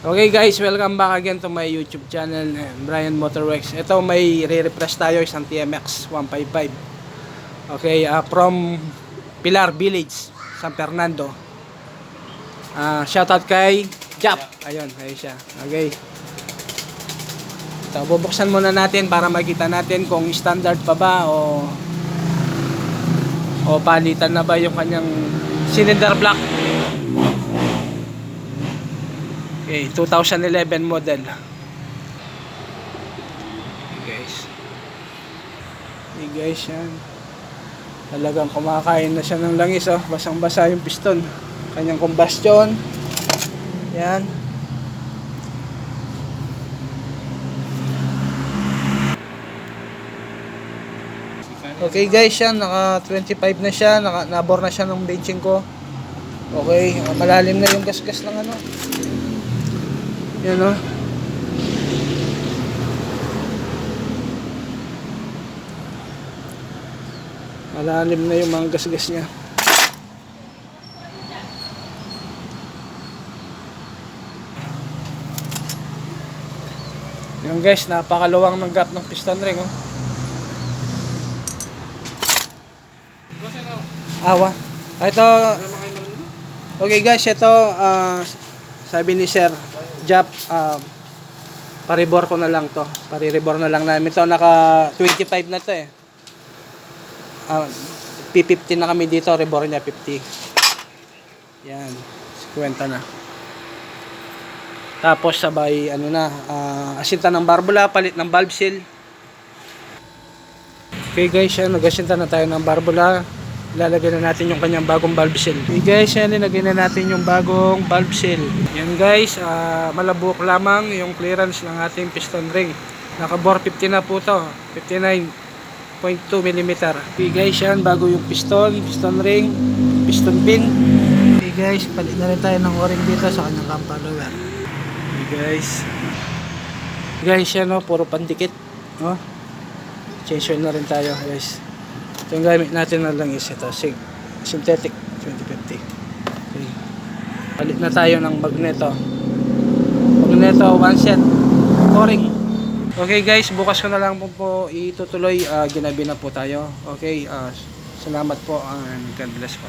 Okay guys, welcome back again to my YouTube channel, eh, Brian Motorworks. Ito may re-refresh tayo isang TMX 155. Okay, ah, from Pilar Village, San Fernando. Ah, shoutout kay Jap. Ayun, ayun siya. Okay. Ito, bubuksan muna natin para makita natin kung standard pa ba o o palitan na ba yung kanyang cylinder block. Okay, 2011 model. Okay guys. Okay guys, yan. Talagang kumakain na siya ng langis, oh. Basang-basa yung piston. Kanyang combustion. Yan. Okay guys, yan. Naka 25 na siya. Naka, nabor na siya ng benching ko. Okay, malalim na yung gasgas ng ano. Yan o. Malalim na yung mga gasgas niya. Yan guys, napakaluwang ng gap ng piston ring oh. Awa. Ah, Ito, okay guys, ito, ah, sabi ni Sir Jap, ah, paribor ko na lang to. Pariribor na lang namin to. Naka 25 na to eh. Ah, P50 na kami dito, rebor niya 50. Yan, 50 na. Tapos sabay, ano na, ah, asinta ng barbula, palit ng valve seal. Okay guys, yan, nag-asinta na tayo ng barbula. Lalagyan na natin yung kanyang bagong valve seal. Okay guys, yan, nilagyan na natin yung bagong valve seal. Yan guys, ah, malabuk lamang yung clearance ng ating piston ring. Naka-bore 50 na po to, 59.2 mm. Okay guys, yan, bago yung piston, piston ring, piston pin. Okay guys, palit na rin tayo ng o-ring dito sa kanyang cam follower. Okay guys. Guys, yan o, puro pandikit. Oh. Change oil na rin tayo guys. Ito yung gamit natin na lang is ito, sig synthetic 2050. Okay. Palit na tayo ng magneto. Magneto, one set. O-ring. Okay guys, bukas ko na lang po, po itutuloy. Ah, ginabi na po tayo. Okay, ah, salamat po and God bless po.